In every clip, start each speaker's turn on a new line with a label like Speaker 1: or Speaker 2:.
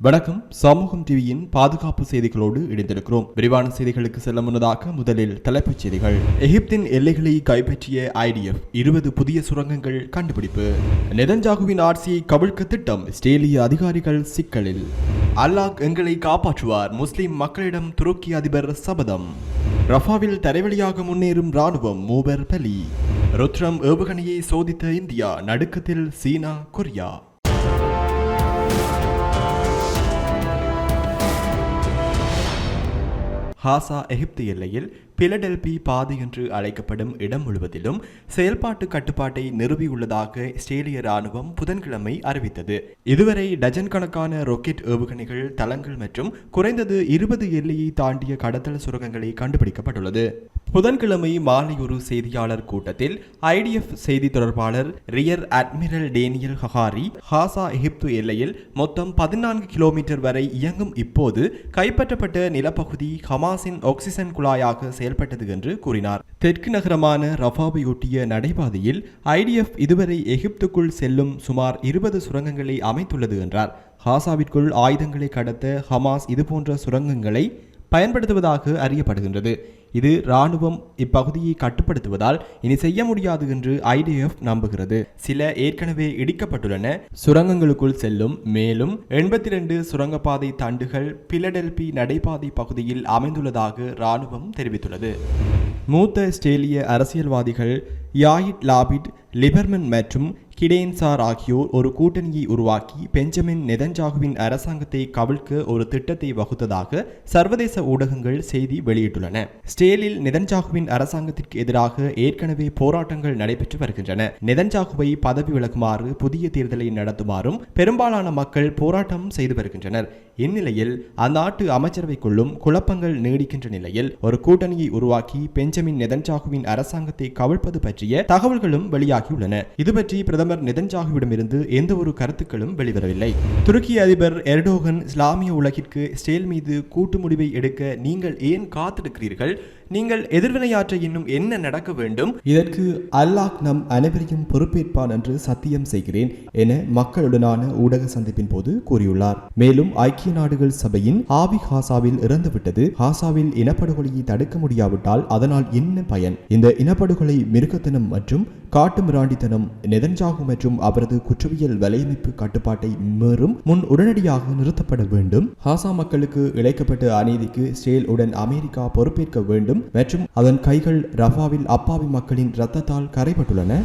Speaker 1: வணக்கம். சமூகம் டிவியின் பாதுகாப்பு செய்திகளோடு இணைந்திருக்கிறோம். விரிவான செய்திகளுக்கு செல்ல முன்னதாக முதலில் தலைப்புச் செய்திகள். எகிப்தின் எல்லைகளை கைப்பற்றிய ஐடிஎஃப் இருபது புதிய சுரங்கங்கள் கண்டுபிடிப்பு. நெதன்ஜாகுவின் ஆட்சியை கவிழ்க்க திட்டம். இஸ்ரேலிய அதிகாரிகள் சிக்கலில். அல்லாஹ் எங்களை காப்பாற்றுவார். முஸ்லிம் மக்களிடம் துருக்கி அதிபர் சபதம். ரஃபாவில் தரைவழியாக முன்னேறும் ராணுவம் மூவர் பலி. ருத்ரம் ஏவுகணையை சோதித்த இந்தியா நடுக்கத்தில் சீனா கொரியா. ஹாசா எகிப்து எல்லையில் பிலடெல்பி பாதி என்று அழைக்கப்படும் இடம் முழுவதிலும் செயல்பாட்டு கட்டுப்பாட்டை நிறுவியுள்ளதாக இஸ்ரேலிய ராணுவம் புதன்கிழமை அறிவித்தது. இதுவரை டஜன் கணக்கான ராக்கெட் ஏவுகணைகள் தளங்கள் மற்றும் குறைந்தது இருபது எல்லையை தாண்டிய கடத்தல் சுரங்கங்களை கண்டுபிடிக்கப்பட்டுள்ளது. புதன்கிழமை மாலை ஒரு செய்தியாளர் கூட்டத்தில் ஐடிஎஃப் செய்தி தொடர்பாளர் rear admiral Daniel Hagari Gaza எகிப்து எல்லையில் மொத்தம் பதினான்கு கிலோமீட்டர் வரை இயங்கும் இப்போது கைப்பற்றப்பட்ட நிலப்பகுதி ஹமாஸின் ஆக்சிஜன் குழாயாக செயல்பட்டது என்று கூறினார். தெற்கு நகரமான ரஃபாவையொட்டிய நடைபாதையில் ஐடிஎஃப் இதுவரை எகிப்துக்குள் செல்லும் சுமார் இருபது சுரங்கங்களை அமைத்துள்ளது என்றார். ஹாசாவிற்குள் ஆயுதங்களை கடத்த ஹமாஸ் இதுபோன்ற சுரங்கங்களை பயன்படுத்துவதாக அறியப்படுகின்றது. இது ராணுவம் இப்பகுதியை கட்டுப்படுத்துவதால் இனி செய்ய முடியாது என்று ஐடிஎஃப் நம்புகிறது. சில ஏற்கனவே இடிக்கப்பட்டுள்ளன. சுரங்கங்களுக்குள் செல்லும் மேலும் எண்பத்தி இரண்டு சுரங்கப்பாதை தண்டுகள் பிலடெல்பி நடைபாதை பகுதியில் அமைந்துள்ளதாக ராணுவம் தெரிவித்துள்ளது. மூத்த ஆஸ்திரேலிய அரசியல்வாதிகள் யாயிட் லாபிட் லிபர்மன் மற்றும் கிடேன்சார் ஆகியோர் ஒரு கூட்டணியை உருவாக்கி பெஞ்சமின் நெதன்ஜாகுவின் அரசாங்கத்தை கவிழ்க்க ஒரு திட்டத்தை வகுத்ததாக சர்வதேச ஊடகங்கள் செய்தி வெளியிட்டுள்ளன. ஸ்டேலில் நெதன்ஜாகுவின் அரசாங்கத்திற்கு எதிராக ஏற்கனவே போராட்டங்கள் நடைபெற்று வருகின்றன. நெதன்ஜாகுவை பதவி விலகுமாறு புதிய தேர்தலை நடத்துமாறும் பெரும்பாலான மக்கள் போராட்டம் செய்து வருகின்றனர். இந்நிலையில் அந்நாட்டு அமைச்சரவைக்குள்ளும் குழப்பங்கள் நீடிக்கின்ற நிலையில் ஒரு கூட்டணியை உருவாக்கி பெஞ்சமின் நெதன்ஜாகுவின் அரசாங்கத்தை கவிழ்ப்பது பற்றிய தகவல்களும் வெளியாகியுள்ளன. இது பற்றி பிரதமர் நெதன்ஜாகுவிடமிருந்து எந்த ஒரு கருத்துக்களும் வெளிவரவில்லை. துருக்கி அதிபர் எர்டோகன் இஸ்லாமிய உலகிற்கு ஸ்டேல் மீது கூட்டு முடிவை எடுக்க நீங்கள் ஏன் காத்திருக்கிறீர்கள்? நீங்கள் எதிர்வினையாற்ற இன்னும் என்ன நடக்க வேண்டும்? இதற்கு அல்லாஹ் நம் அனைவரையும் பொறுப்பேற்பான் என்று சத்தியம் செய்கிறேன் என மக்களுடனான ஊடக சந்திப்பின் போது கூறியுள்ளார். மேலும் ஐக்கிய நாடுகள் சபையின் ஆவி ஹாசாவில் இறந்துவிட்டது. ஹாசாவில் இனப்படுகொலையை தடுக்க முடியாவிட்டால் அதனால் என்ன பயன்? இந்த இனப்படுகொலை மிருகத்தனம் மற்றும் காட்டு மிராண்டித்தனம் நெதன்ஜாகு மற்றும் அவரது குற்றவியல் வலையமைப்பு கட்டுப்பாட்டை மீறும் முன் உடனடியாக நிறுத்தப்பட வேண்டும். ஹாசா மக்களுக்கு இழைக்கப்பட்ட அநீதிக்கு இஸ்ரேல் உடன் அமெரிக்கா பொறுப்பேற்க வேண்டும் மற்றும் அதன் கைகள் ரஃபாவில் அப்பாவி மக்களின் இரத்தத்தால் கரைப்பட்டுள்ளன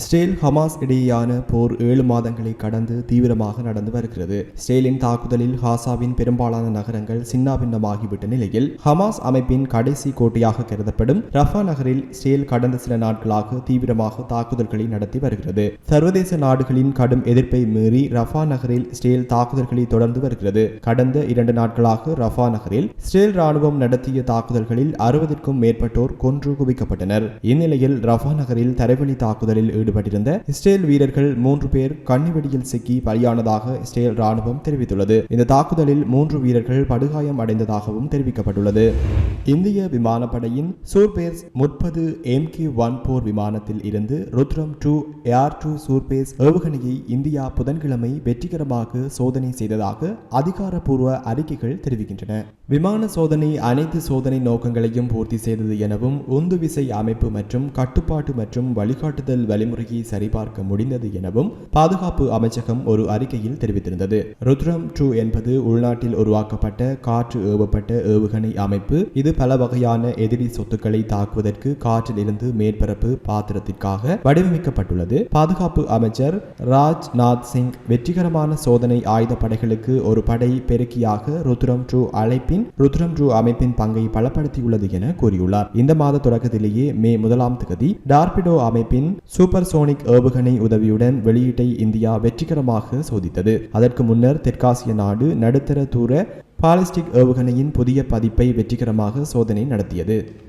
Speaker 1: இஸ்ரேல் ஹமாஸ் இடையேயான போர் ஏழு மாதங்களை கடந்து தீவிரமாக நடந்து வருகிறது. இஸ்ரேலின் தாக்குதலில் ஹாசாவின் பெரும்பாலான நகரங்கள் சின்னாபின்னமாகிவிட்ட நிலையில் ஹமாஸ் அமைப்பின் கடைசி கோட்டையாக கருதப்படும் ரஃபா நகரில் இஸ்ரேல் கடந்த சில நாட்களாக தீவிரமாக தீவிரமாக தாக்குதல்களை நடத்தி வருகிறது. சர்வதேச நாடுகளின் கடும் எதிர்ப்பை மீறி ரஃபா நகரில் இஸ்ரேல் தாக்குதல்களை தொடர்ந்து வருகிறது. கடந்த இரண்டு நாட்களாக ரஃபா நகரில் இஸ்ரேல் ராணுவம் நடத்திய தாக்குதல்களில் அறுபதுக்கும் மேற்பட்டோர் கொன்று குவிக்கப்பட்டனர். இந்நிலையில் ரஃபா நகரில் தரைவழி தாக்குதலில் ஈடுபட்டிருந்த இஸ்ரேல் வீரர்கள் மூன்று பேர் கண்ணிவெடியில் சிக்கி பலியானதாக இஸ்ரேல் ராணுவம் தெரிவித்துள்ளது. இந்த தாக்குதலில் மூன்று வீரர்கள் படுகாயம் அடைந்ததாகவும் தெரிவிக்கப்பட்டுள்ளது. இந்திய விமானப்படையின் சூர்பேர்ஸ் முப்பது எம் கே ஒன் போர் விமானத்தில் இருந்து Rudram two air to surface ஏவுகணையை இந்தியா புதன்கிழமை வெற்றிகரமாக சோதனை செய்ததாக அதிகாரப்பூர்வ அறிக்கைகள் தெரிவிக்கின்றன. விமான சோதனை அனைத்து சோதனை நோக்கங்களையும் பூர்த்தி செய்தது எனவும் உந்து விசை அமைப்பு மற்றும் கட்டுப்பாட்டு மற்றும் வழிகாட்டுதல் வழிமுறையை சரிபார்க்க முடிந்தது எனவும் பாதுகாப்பு அமைச்சகம் ஒரு அறிக்கையில் தெரிவித்திருந்தது. ருத்ரம் டூ என்பது உள்நாட்டில் உருவாக்கப்பட்ட காற்று ஏவப்பட்ட ஏவுகணை அமைப்பு. இது பல வகையான எதிரி சொத்துக்களை தாக்குவதற்கு காற்றில் இருந்து மேற்பரப்பு பாத்திரத்திற்காக வடிவமைக்கப்பட்டுள்ளது. பாதுகாப்பு அமைச்சர் ராஜ்நாத் சிங் வெற்றிகரமான சோதனை ஆயுத படைகளுக்கு ஒரு படை பெருக்கியாக ருத்ரம் ட்ரூ அழைப்பின் ருத்ரம் ட்ரூ அமைப்பின் பங்கை பலப்படுத்தியுள்ளது என கூறியுள்ளார். இந்த மாத தொடக்கத்திலேயே மே முதலாம் தேதி டார்பிடோ அமைப்பின் சூப்பர் சோனிக் ஏவுகணை உதவியுடன் வெளியீட்டை இந்தியா வெற்றிகரமாக சோதித்தது. அதற்கு முன்னர் தெற்காசிய நாடு நடுத்தர தூர பாலிஸ்டிக் ஏவுகணையின் புதிய பதிப்பை வெற்றிகரமாக சோதனை நடத்தியது.